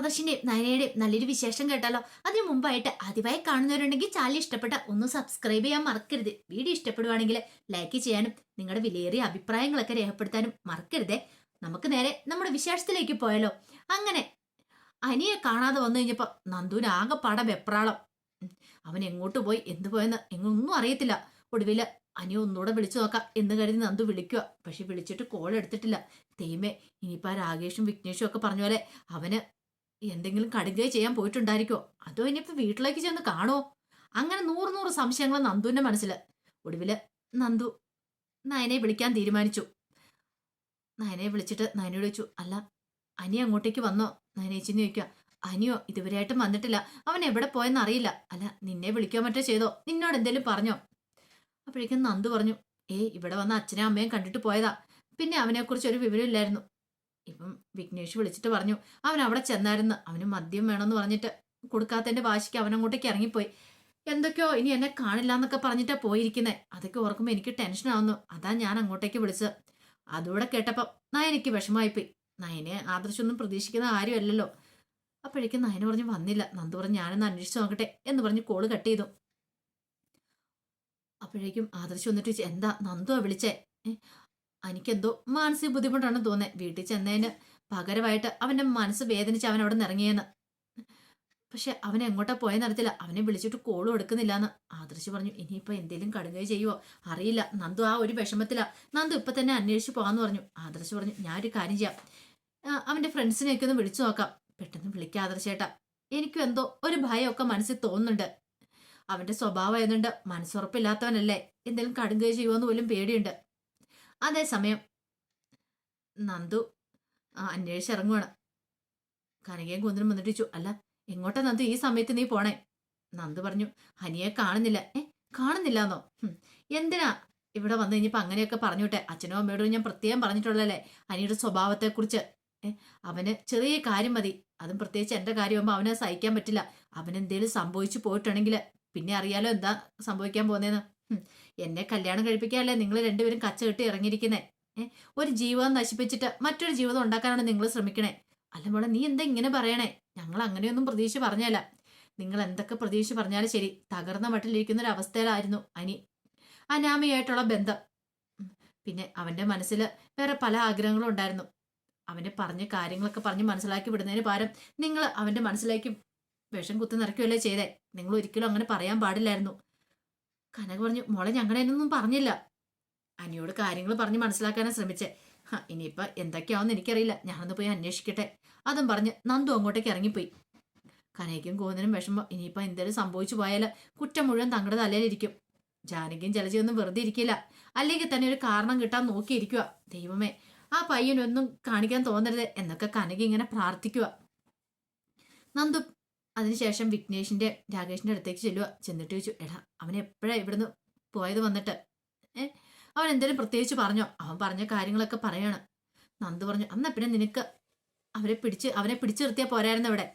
ആദർശിന്റെയും നയനയുടെയും നല്ലൊരു വിശേഷം കേട്ടാലോ? അതിനു മുമ്പായിട്ട് ആദ്യമായി കാണുന്നവരുണ്ടെങ്കിൽ ചാനൽ ഇഷ്ടപ്പെട്ട ഒന്ന് സബ്സ്ക്രൈബ് ചെയ്യാൻ മറക്കരുത്. വീഡിയോ ഇഷ്ടപ്പെടുവാണെങ്കിൽ ലൈക്ക് ചെയ്യാനും നിങ്ങളുടെ വിലയേറിയ അഭിപ്രായങ്ങളൊക്കെ രേഖപ്പെടുത്താനും മറക്കരുതേ. നമുക്ക് നേരെ നമ്മുടെ വിശേഷത്തിലേക്ക് പോയാലോ? അങ്ങനെ അനിയെ കാണാതെ വന്നു കഴിഞ്ഞപ്പോ നന്ദുവിന് പാടം വെപ്രാളം. അവൻ എങ്ങോട്ട് പോയി? എന്ത് പോയെന്ന് എങ്ങൊന്നും അറിയത്തില്ല. ഒടുവിൽ അനിയ ഒന്നുകൂടെ വിളിച്ചു നോക്കാം എന്ന് കരുതി നന്ദു വിളിക്കുക പക്ഷെ വിളിച്ചിട്ട് കോൾ എടുത്തിട്ടില്ല. തെയ്മേ ഇനിയിപ്പോ ആ രാകേഷും വിഘ്നേഷും ഒക്കെ പറഞ്ഞ പോലെ അവന് എന്തെങ്കിലും കടുകൈ ചെയ്യാൻ പോയിട്ടുണ്ടായിരിക്കോ? അതോ ഇനിയിപ്പോ വീട്ടിലേക്ക് ചെന്ന് കാണുമോ അങ്ങനെ നൂറ് നൂറ് സംശയങ്ങൾ നന്ദുവിന്റെ മനസ്സിൽ ഒടുവിൽ നന്ദു നയനെ വിളിക്കാൻ തീരുമാനിച്ചു. നയനെ വിളിച്ചിട്ട് നയനോട് ചോദിച്ചു അല്ല അനി അങ്ങോട്ടേക്ക് വന്നോ? നയനേച്ചിന്ന് ചോദിക്കുക അനിയോ ഇതുവരെയായിട്ടും വന്നിട്ടില്ല. അവൻ എവിടെ പോയെന്ന് അറിയില്ല. അല്ല നിന്നെ വിളിക്കാൻ മറ്റേ ചെയ്തോ? നിന്നോട് എന്തേലും പറഞ്ഞോ? അപ്പോഴേക്കും നന്ദു പറഞ്ഞു ഏയ് ഇവിടെ വന്ന അച്ഛനെയും അമ്മയും കണ്ടിട്ട് പോയതാ. പിന്നെ അവനെക്കുറിച്ച് ഒരു വിവരമില്ലായിരുന്നു. ഇപ്പം വിഘ്നേഷ് വിളിച്ചിട്ട് പറഞ്ഞു അവൻ അവിടെ ചെന്നായിരുന്നു അവന് മദ്യം വേണമെന്ന് പറഞ്ഞിട്ട് കൊടുക്കാത്തതിന്റെ വാശിക്ക് അങ്ങോട്ടേക്ക് ഇറങ്ങിപ്പോയി. എന്തൊക്കെയോ ഇനി എന്നെ കാണില്ല എന്നൊക്കെ പറഞ്ഞിട്ടാ പോയിരിക്കുന്നേ. അതൊക്കെ ഓർക്കുമ്പോൾ എനിക്ക് ടെൻഷൻ ആവുന്നു. അതാ ഞാൻ അങ്ങോട്ടേക്ക് വിളിച്ചത്. അതുകൂടെ കേട്ടപ്പം നയനയ്ക്ക് വിഷമായിപ്പോയി നയനെ ആദർശമൊന്നും പ്രതീക്ഷിക്കുന്ന കാര്യമല്ലല്ലോ. അപ്പോഴേക്കും നയന പറഞ്ഞ് വന്നില്ല നന്ദു പറഞ്ഞ് ഞാനൊന്ന് അന്വേഷിച്ച് നോക്കട്ടെ എന്ന് പറഞ്ഞ് കോൾ കട്ട് ചെയ്തു. അപ്പോഴേക്കും ആദർശ് വന്നിട്ട് എന്താ നന്ദുവാ വിളിച്ചേ? എനിക്കെന്തോ മാനസിക ബുദ്ധിമുട്ടാണെന്ന് തോന്നേ വീട്ടിൽ ചെന്നതിന് പകരമായിട്ട് അവന്റെ മനസ്സ് വേദനിച്ച് അവൻ അവിടെ നിന്ന് ഇറങ്ങിയെന്ന്. പക്ഷെ അവൻ എങ്ങോട്ടാ പോയെന്ന് അറിയത്തില്ല. അവനെ വിളിച്ചിട്ട് കോളും എടുക്കുന്നില്ല എന്ന് ആദർശ് പറഞ്ഞു ഇനിയിപ്പോ എന്തേലും കടുകയോ ചെയ്യുവോ? അറിയില്ല. നന്ദു ആ ഒരു വിഷമത്തിലാ. നന്ദു ഇപ്പൊ തന്നെ അന്വേഷിച്ച് പോകാന്ന് പറഞ്ഞു. ആദർശ് പറഞ്ഞു ഞാൻ ഒരു കാര്യം ചെയ്യാം. അവന്റെ ഫ്രണ്ട്സിനെയൊക്കെ ഒന്ന് വിളിച്ചു നോക്കാം. പെട്ടെന്ന് വിളിക്കാം ആദർശേട്ടാ എനിക്കും എന്തോ ഒരു ഭയമൊക്കെ മനസ്സിൽ തോന്നുന്നുണ്ട്. അവന്റെ സ്വഭാവം ആയതുകൊണ്ട് മനസ്സുറപ്പില്ലാത്തവനല്ലേ. എന്തെങ്കിലും കടുകയോ ചെയ്യുമോന്ന് പോലും പേടിയുണ്ട്. അതേസമയം നന്ദു അന്വേഷിച്ച് ഇറങ്ങുവാണ്. കനകയും കുന്തനും വന്നിട്ട് ചോദിച്ചു അല്ല എങ്ങോട്ടാ നന്ദു ഈ സമയത്ത് നീ പോണേ? നന്ദു പറഞ്ഞു ഹനിയെ കാണുന്നില്ല. ഏ കാണുന്നില്ലാന്നോ? എന്തിനാ? ഇവിടെ വന്നു കഴിഞ്ഞപ്പോൾ അങ്ങനെയൊക്കെ പറഞ്ഞോട്ടെ. അച്ഛനും അമ്മയോടും ഞാൻ പ്രത്യേകം പറഞ്ഞിട്ടുള്ളല്ലേ ഹനിയുടെ സ്വഭാവത്തെക്കുറിച്ച്. അവന് ചെറിയ കാര്യം മതി. അതും പ്രത്യേകിച്ച് എന്റെ കാര്യമാകുമ്പോൾ അവനെ സഹിക്കാൻ പറ്റില്ല. അവനെന്തേലും സംഭവിച്ചു പോയിട്ടുണ്ടെങ്കിൽ പിന്നെ അറിയാലോ എന്താ സംഭവിക്കാൻ പോകുന്നതെന്ന് എന്നെ കല്യാണം കഴിപ്പിക്കാല്ലേ നിങ്ങൾ രണ്ടുപേരും കച്ച കെട്ടി ഇറങ്ങിയിരിക്കുന്നേ? ഒരു ജീവിതം നശിപ്പിച്ചിട്ട് മറ്റൊരു ജീവിതം ഉണ്ടാക്കാനാണ് നിങ്ങൾ ശ്രമിക്കണേ. അല്ല മോളെ നീ എന്താ ഇങ്ങനെ പറയണേ? ഞങ്ങൾ അങ്ങനെയൊന്നും പ്രതീക്ഷ പറഞ്ഞല്ല നിങ്ങൾ എന്തൊക്കെ പ്രതീക്ഷ പറഞ്ഞാലും ശരി തകർന്ന മട്ടിലിരിക്കുന്ന ഒരു അവസ്ഥയിലായിരുന്നു അനി. അനാമയായിട്ടുള്ള ബന്ധം. പിന്നെ അവന്റെ മനസ്സിൽ വേറെ പല ആഗ്രഹങ്ങളും ഉണ്ടായിരുന്നു. അവനെ പറഞ്ഞ കാര്യങ്ങളൊക്കെ പറഞ്ഞ് മനസ്സിലാക്കി വിടുന്നതിന് പകരം നിങ്ങൾ അവന്റെ മനസ്സിലേക്ക് വിഷം കുത്തി നിറയ്ക്കുകയല്ലേ ചെയ്തേ? നിങ്ങൾ ഒരിക്കലും അങ്ങനെ പറയാൻ പാടില്ലായിരുന്നു. കനക പറഞ്ഞു മോളെ ഞങ്ങളുടെ എന്നൊന്നും പറഞ്ഞില്ല. അനിയോട് കാര്യങ്ങൾ പറഞ്ഞ് മനസ്സിലാക്കാനാണ് ശ്രമിച്ചേ. ഇനിയിപ്പോൾ ഇനിയിപ്പോ എന്തൊക്കെയാവുമെന്ന് എനിക്കറിയില്ല. ഞാനൊന്ന് പോയി അന്വേഷിക്കട്ടെ. അതും പറഞ്ഞ് നന്ദു അങ്ങോട്ടേക്ക് ഇറങ്ങിപ്പോയി. കനയ്ക്കും കോന്നിനും വിഷമം. ഇനിയിപ്പോ എന്തേലും സംഭവിച്ചു പോയാൽ കുറ്റം മുഴുവൻ തങ്ങളുടെ തലയിലിരിക്കും. ജാനകിയും ജലജയൊന്നും വെറുതെ ഇരിക്കില്ല. അല്ലെങ്കിൽ തന്നെ ഒരു കാരണം കിട്ടാൻ നോക്കിയിരിക്കുക ദൈവമേ ആ പയ്യനൊന്നും കാണിക്കാൻ തോന്നരുത് എന്നൊക്കെ കനകി ഇങ്ങനെ പ്രാർത്ഥിക്കുക നന്ദു അതിനുശേഷം വിഘ്നേഷിന്റെ രാകേഷിന്റെ അടുത്തേക്ക് ചെല്ലുക ചെന്നിട്ട് ചോദിച്ചു എടാ അവൻ എപ്പോഴാണ് ഇവിടുന്ന് പോയത് വന്നിട്ട്? അവൻ എന്തേലും പ്രത്യേകിച്ച് പറഞ്ഞോ? അവൻ പറഞ്ഞ കാര്യങ്ങളൊക്കെ പറയാണ്. നന്ദു പറഞ്ഞു അന്നാ പിന്നെ നിനക്ക് അവരെ പിടിച്ച് അവനെ പിടിച്ചു നിർത്തിയാൽ പോരായിരുന്നു ഇവിടെ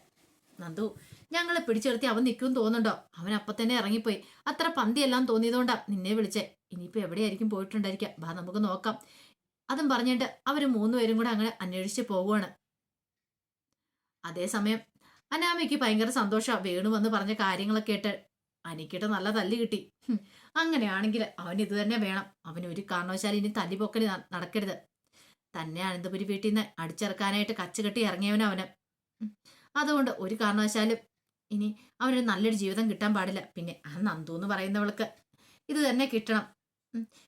നന്ദു ഞങ്ങളെ പിടിച്ചു നിർത്തി അവൻ നിൽക്കും തോന്നുന്നുണ്ടോ? അവൻ അപ്പൊ തന്നെ ഇറങ്ങിപ്പോയി. അത്ര പന്തിയെല്ലാം തോന്നിയതുകൊണ്ടാ നിന്നെ വിളിച്ചേ. ഇനിയിപ്പോ എവിടെയായിരിക്കും പോയിട്ടുണ്ടായിരിക്കാം ബാ നമുക്ക് നോക്കാം. അതും പറഞ്ഞിട്ട് അവർ മൂന്നുപേരും കൂടെ അങ്ങനെ അന്വേഷിച്ച് പോവുകയാണ് അതേസമയം അനാമയ്ക്ക് ഭയങ്കര സന്തോഷമാണ് വേണു വന്ന് പറഞ്ഞ കാര്യങ്ങളൊക്കെ കേട്ട് അനിക്കിട്ട് നല്ല തല്ല് കിട്ടി. അങ്ങനെയാണെങ്കിൽ അവൻ ഇത് തന്നെ വേണം. അവൻ ഒരു കാരണവശാലും ഇനി തല്ലിപ്പൊക്കൽ ന- നടക്കരുത്. തന്നെ അനന്തപുരി വീട്ടിൽ നിന്ന് അടിച്ചിറക്കാനായിട്ട് കച്ചുകെട്ടി ഇറങ്ങിയവനവന് അതുകൊണ്ട് ഒരു കാരണവശാലും ഇനി അവനൊരു നല്ലൊരു ജീവിതം കിട്ടാൻ പാടില്ല. പിന്നെ ആ നന്ദു എന്ന് പറയുന്നവൾക്ക് ഇത് തന്നെ കിട്ടണം.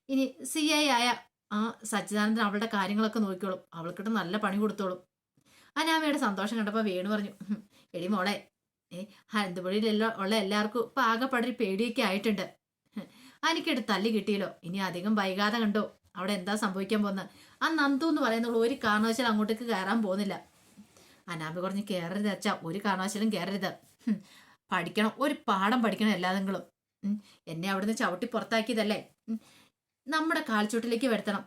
ഇനി സി ഐ ആയ ആ സച്ചിദാനന്ദൻ അവളുടെ കാര്യങ്ങളൊക്കെ നോക്കിക്കോളും. അവൾക്കിട്ട് നല്ല പണി കൊടുത്തോളും. അനാമയുടെ സന്തോഷം കണ്ടപ്പോൾ വേണു പറഞ്ഞു. "ഹും, എടി മോളെ ഏ അനന്തപുരിയിലെല്ലാം ഉള്ള എല്ലാവർക്കും ഇപ്പൊ ആകെപ്പാടൊരു പേടിയൊക്കെ ആയിട്ടുണ്ട്. ഹ്, അനിക്കിട്ട് തല്ലി കിട്ടിയല്ലോ. ഇനി അധികം വൈകാതെ കണ്ടോ അവിടെ എന്താ സംഭവിക്കാൻ പോകുന്നത് ആ നന്ദു എന്ന് പറയുന്നുള്ള ഒരു കാരണവശാലും അങ്ങോട്ടേക്ക് കയറാൻ പോകുന്നില്ല. അനാമ്പ് കുറഞ്ഞ് കയറരുത് അച്ഛാ ഒരു കാരണവശാലും കയറരുത് പഠിക്കണം ഒരു പാഠം പഠിക്കണം എല്ലാതെങ്കിലും എന്നെ അവിടുന്ന് ചവിട്ടി പുറത്താക്കിയതല്ലേ? നമ്മുടെ കാൽച്ചുട്ടിലേക്ക് വരുത്തണം.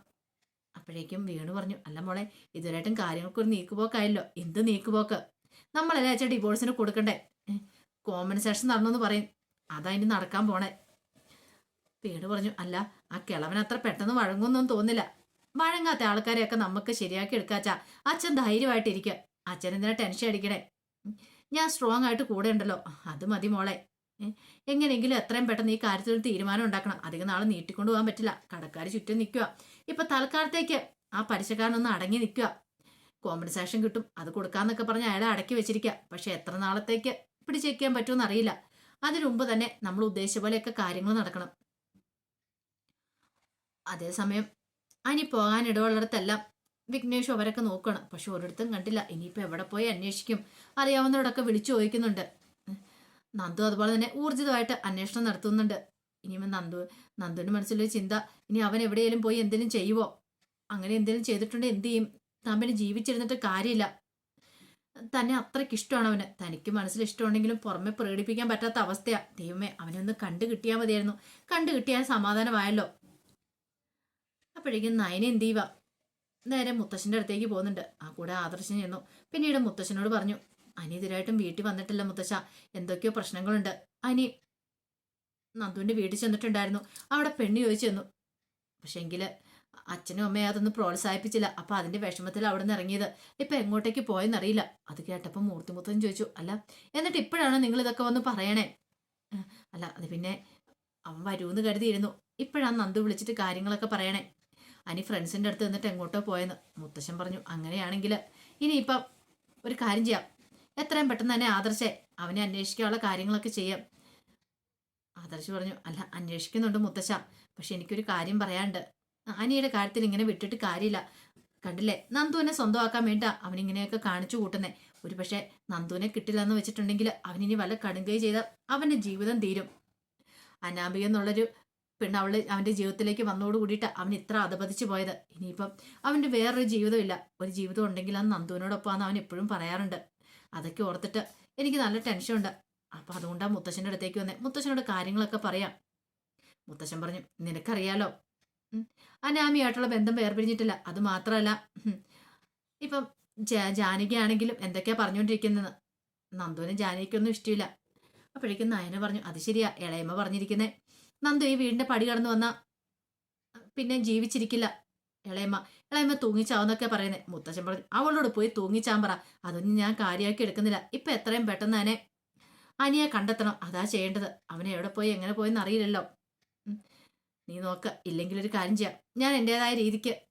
അപ്പോഴേക്കും വീണു പറഞ്ഞു അല്ല മോളെ ഇതുവരായിട്ടും കാര്യങ്ങൾക്കൊരു നീക്കുപോക്കായല്ലോ എന്ത് നീക്കുപോക്ക്? നമ്മളല്ലേ അച്ഛാ ഡിവോഴ്സിന് കൊടുക്കണ്ടേ? കോമ്പൻസേഷൻ നടന്നെന്ന് പറയും. അതാ ഇനി നടക്കാൻ പോണേ. പേട് പറഞ്ഞു അല്ല ആ കിളവൻ അത്ര പെട്ടെന്ന് വഴങ്ങുമെന്നൊന്നും തോന്നില്ല വഴങ്ങാത്ത ആൾക്കാരെയൊക്കെ നമുക്ക് ശരിയാക്കി എടുക്കാച്ചാ. അച്ഛൻ ധൈര്യമായിട്ടിരിക്കുക അച്ഛൻ എന്തിനാ ടെൻഷൻ അടിക്കണേ? ഞാൻ സ്ട്രോങ് ആയിട്ട് കൂടെ ഉണ്ടല്ലോ. അത് മതി മോളെ. എങ്ങനെയെങ്കിലും എത്രയും പെട്ടെന്ന് ഈ കാര്യത്തിൽ ഒരു തീരുമാനം ഉണ്ടാക്കണം. അധികം നാളെ നീട്ടിക്കൊണ്ടു പോകാൻ പറ്റില്ല. കടക്കാർ ചുറ്റും നിൽക്കുക ഇപ്പൊ തൽക്കാലത്തേക്ക് ആ പലിശക്കാരനൊന്ന് അടങ്ങി നിൽക്കുക കോമ്പൻസേഷൻ കിട്ടും. അത് കൊടുക്കാന്നൊക്കെ പറഞ്ഞ് അയാളെ അടക്കി വെച്ചിരിക്കുക പക്ഷെ എത്ര നാളത്തേക്ക് പിടിച്ചേക്കാൻ പറ്റുമെന്ന് അറിയില്ല. അതിനു മുമ്പ് തന്നെ നമ്മൾ ഉദ്ദേശിച്ച പോലെയൊക്കെ കാര്യങ്ങൾ നടക്കണം. അതേസമയം അനി പോകാൻ ഇടവുള്ളിടത്തെല്ലാം വിഘ്നേഷും അവരൊക്കെ നോക്കണം. പക്ഷെ ഒരിടത്തും കണ്ടില്ല. ഇനിയിപ്പോൾ എവിടെ പോയി അന്വേഷിക്കും? അറിയാവുന്നവരോടൊക്കെ വിളിച്ചു ചോദിക്കുന്നുണ്ട്. നന്ദു അതുപോലെ തന്നെ ഊർജിതമായിട്ട് അന്വേഷണം നടത്തുന്നുണ്ട്. ഇനിയും നന്ദു നന്ദുവിന്റെ മനസ്സിലൊരു ചിന്ത. ഇനി അവൻ എവിടെയെങ്കിലും പോയി എന്തെങ്കിലും ചെയ്യുവോ? അങ്ങനെ എന്തെങ്കിലും ചെയ്തിട്ടുണ്ടെങ്കിൽ എന്ത് ചെയ്യും? തമ്മിൽ ജീവിച്ചിരുന്നിട്ട് കാര്യമില്ല. തന്നെ അത്രയ്ക്ക് ഇഷ്ടമാണ് അവന്. തനിക്ക് മനസ്സിൽ ഇഷ്ടമുണ്ടെങ്കിലും പുറമെ പ്രകടിപ്പിക്കാൻ പറ്റാത്ത അവസ്ഥയാ. ദൈവമേ അവനെ ഒന്ന് കണ്ടു കിട്ടിയാൽ മതിയായിരുന്നു. കണ്ടു കിട്ടിയാൽ സമാധാനമായല്ലോ. അപ്പോഴേക്കും നയന എന്ത് ചെയ്യുക നേരെ മുത്തശ്ശന്റെ അടുത്തേക്ക് പോകുന്നുണ്ട്. ആ കൂടെ ആദർശം ചെന്നു പിന്നീട് മുത്തശ്ശനോട് പറഞ്ഞു അനി ഇതിരായിട്ടും വീട്ടിൽ വന്നിട്ടില്ല മുത്തശ്ശ. എന്തൊക്കെയോ പ്രശ്നങ്ങളുണ്ട്. അനി നന്ദുവിന്റെ വീട്ടിൽ ചെന്നിട്ടുണ്ടായിരുന്നു. അവിടെ പെണ്ണ് ചോദിച്ചു ചെന്നു പക്ഷെങ്കിൽ അച്ഛനും അമ്മയും അതൊന്നും പ്രോത്സാഹിപ്പിച്ചില്ല. അപ്പൊ അതിന്റെ വിഷമത്തിൽ അവിടെ നിന്ന് ഇറങ്ങിയത്. ഇപ്പൊ എങ്ങോട്ടേക്ക് പോയെന്നറിയില്ല. അത് കേട്ടപ്പോൾ മൂർത്തിമുത്തൻ ചോദിച്ചു അല്ല എന്നിട്ട് ഇപ്പോഴാണ് നിങ്ങൾ ഇതൊക്കെ വന്ന് പറയണേ? അല്ല അത് പിന്നെ അവൻ വരൂന്ന് കരുതിയിരുന്നു. ഇപ്പോഴാണ് നന്ദു വിളിച്ചിട്ട് കാര്യങ്ങളൊക്കെ പറയണേ. അനി ഫ്രണ്ട്സിന്റെ അടുത്ത് നിന്നിട്ട് എങ്ങോട്ടോ പോയെന്ന്. മുത്തശ്ശൻ പറഞ്ഞു അങ്ങനെയാണെങ്കിൽ ഇനിയിപ്പം ഒരു കാര്യം ചെയ്യാം. എത്രയും പെട്ടെന്ന് തന്നെ ആദർശെ അവനെ അന്വേഷിക്കാനുള്ള കാര്യങ്ങളൊക്കെ ചെയ്യാം. ആദർശ് പറഞ്ഞു അല്ല അന്വേഷിക്കുന്നുണ്ട് മുത്തശ്ശ. പക്ഷെ എനിക്കൊരു കാര്യം പറയാനുണ്ട്. അനിയുടെ കാര്യത്തിൽ ഇങ്ങനെ വിട്ടിട്ട് കാര്യമില്ല. കണ്ടില്ലേ? നന്ദുവിനെ സ്വന്തമാക്കാൻ വേണ്ട അവനിങ്ങനെയൊക്കെ കാണിച്ചു കൂട്ടുന്നേ. ഒരു പക്ഷേ നന്ദുവിനെ കിട്ടില്ലെന്ന് വെച്ചിട്ടുണ്ടെങ്കിൽ അവനിനി വല്ല കടുങ്കൈ ചെയ്ത അവന്റെ ജീവിതം തീരും. അനാമിക എന്നുള്ളൊരു പെണ്ണ് അവൾ അവന്റെ ജീവിതത്തിലേക്ക് വന്നോട് കൂടിയിട്ട് അവൻ ഇത്ര അധപതിച്ചു പോയത്. ഇനിയിപ്പം അവന്റെ വേറൊരു ജീവിതമില്ല ഒരു ജീവിതം ഉണ്ടെങ്കിൽ അത് നന്ദുവിനോടൊപ്പമാണെന്ന് അവൻ എപ്പോഴും പറയാറുണ്ട്. അതൊക്കെ ഓർത്തിട്ട് എനിക്ക് നല്ല ടെൻഷനുണ്ട് അപ്പം അതുകൊണ്ടാണ് മുത്തശ്ശന്റെ അടുത്തേക്ക് വന്നേ. മുത്തശ്ശനോട് കാര്യങ്ങളൊക്കെ പറയാം. മുത്തശ്ശൻ പറഞ്ഞു നിനക്കറിയാലോ. അനാമിയായിട്ടുള്ള ബന്ധം വേർപിരിഞ്ഞിട്ടില്ല. അത് മാത്രമല്ല ഇപ്പം ജാനകിയാണെങ്കിലും എന്തൊക്കെയാ പറഞ്ഞുകൊണ്ടിരിക്കുന്നത്? നന്ദുവിനും ജാനകിക്കൊന്നും ഇഷ്ടമില്ല അപ്പോഴേക്കും നയന പറഞ്ഞു അത് ശരിയാ ഇളയമ്മ പറഞ്ഞിരിക്കുന്നേ. നന്ദു ഈ വീടിന്റെ പടി കടന്നു വന്ന പിന്നെ ജീവിച്ചിരിക്കില്ല ഇളയമ്മ. ഇളയമ്മ തൂങ്ങിച്ചാവുന്നൊക്കെ പറയുന്നത് മുത്തച്ഛൻ പറഞ്ഞു അവളോട് പോയി തൂങ്ങിച്ചാൻ പറ അതൊന്നും ഞാൻ കാര്യമാക്കി എടുക്കുന്നില്ല. ഇപ്പൊ എത്രയും പെട്ടെന്ന് തന്നെ അനിയെ കണ്ടെത്തണം. അതാ ചെയ്യേണ്ടത്. അവനെ എവിടെ പോയി എങ്ങനെ പോയെന്ന് അറിയില്ലല്ലോ. നീ നോക്ക ഇല്ലെങ്കിൽ ഒരു കാര്യം ചെയ്യാം. ഞാൻ എന്റെതായ രീതിക്ക്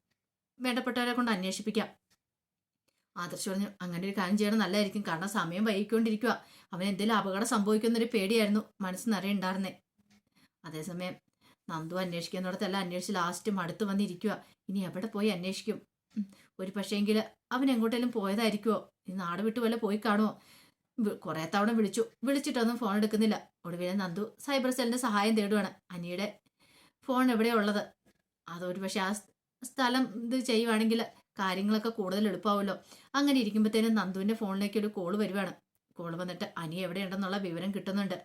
വേണ്ടപ്പെട്ടവരെ കൊണ്ട് അന്വേഷിപ്പിക്കാം. ആദർശ് പറഞ്ഞു അങ്ങനെ ഒരു കാര്യം ചെയ്യണം നല്ലതായിരിക്കും. കാരണം സമയം വൈകിക്കൊണ്ടിരിക്കുക അവൻ എന്തെങ്കിലും അപകടം സംഭവിക്കുന്നൊരു പേടിയായിരുന്നു മനസ്സ് നിറയെ ഉണ്ടായിരുന്നേ. അതേസമയം നന്ദു അന്വേഷിക്കുന്നിടത്തെല്ലാം അന്വേഷിച്ച് ലാസ്റ്റ് മടുത്ത് വന്നിരിക്കുക ഇനി എവിടെ പോയി അന്വേഷിക്കും. ഒരു പക്ഷേങ്കിൽ അവൻ എങ്ങോട്ടേലും പോയതായിരിക്കുമോ ഈ നാട് വിട്ട് വല്ല പോയി കാണുമോ കുറേ തവണ വിളിച്ചു. വിളിച്ചിട്ടൊന്നും ഫോൺ എടുക്കുന്നില്ല. ഒടുവിലെ നന്ദു സൈബർ സെല്ലിന്റെ സഹായം തേടുവാണ്. അനിയുടെ ഫോൺ എവിടെയുള്ളത് അതൊരു പക്ഷെ ആ സ്ഥലം ഇത് ചെയ്യുവാണെങ്കിൽ കാര്യങ്ങളൊക്കെ കൂടുതൽ എളുപ്പമാവുമല്ലോ അങ്ങനെ ഇരിക്കുമ്പോഴത്തേനും നന്ദുവിന്റെ ഫോണിലേക്ക് ഒരു കോൾ വരുവാണ്. കോൾ വന്നിട്ട് അനി എവിടെയുണ്ടെന്നുള്ള വിവരം കിട്ടുന്നുണ്ട്.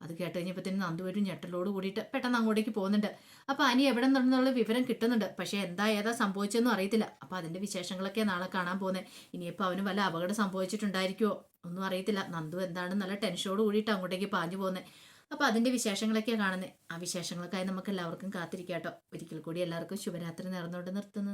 അത് കേട്ട് കഴിഞ്ഞപ്പോഴത്തേനും നന്ദു ഒരു ഞെട്ടലോട് കൂടിയിട്ട് പെട്ടെന്ന് അങ്ങോട്ടേക്ക് പോകുന്നുണ്ട്. അപ്പോൾ അനി എവിടെ നിന്നുള്ള വിവരം കിട്ടുന്നുണ്ട്. പക്ഷേ എന്താ ഏതാ സംഭവിച്ചതെന്നും അറിയത്തില്ല. അപ്പോൾ അതിന്റെ വിശേഷങ്ങളൊക്കെ നാളെ കാണാൻ പോകുന്നത് ഇനിയിപ്പോൾ അവന് വല്ല അപകടം സംഭവിച്ചിട്ടുണ്ടായിരിക്കുമോ ഒന്നും അറിയത്തില്ല. നന്ദു എന്താണ് നല്ല ടെൻഷനോട് കൂടിയിട്ട് അങ്ങോട്ടേക്ക് പാഞ്ഞു പോകുന്നത് അപ്പോൾ അതിന്റെ വിശേഷങ്ങളൊക്കെയാണ് കാണുന്നത് ആ വിശേഷങ്ങൾക്കായി നമുക്ക് എല്ലാവർക്കും കാത്തിരിക്കാം കേട്ടോ ഒരിക്കൽ കൂടി എല്ലാവർക്കും ശുഭരാത്രി നേർന്നുകൊണ്ട് നിർത്തുന്നു.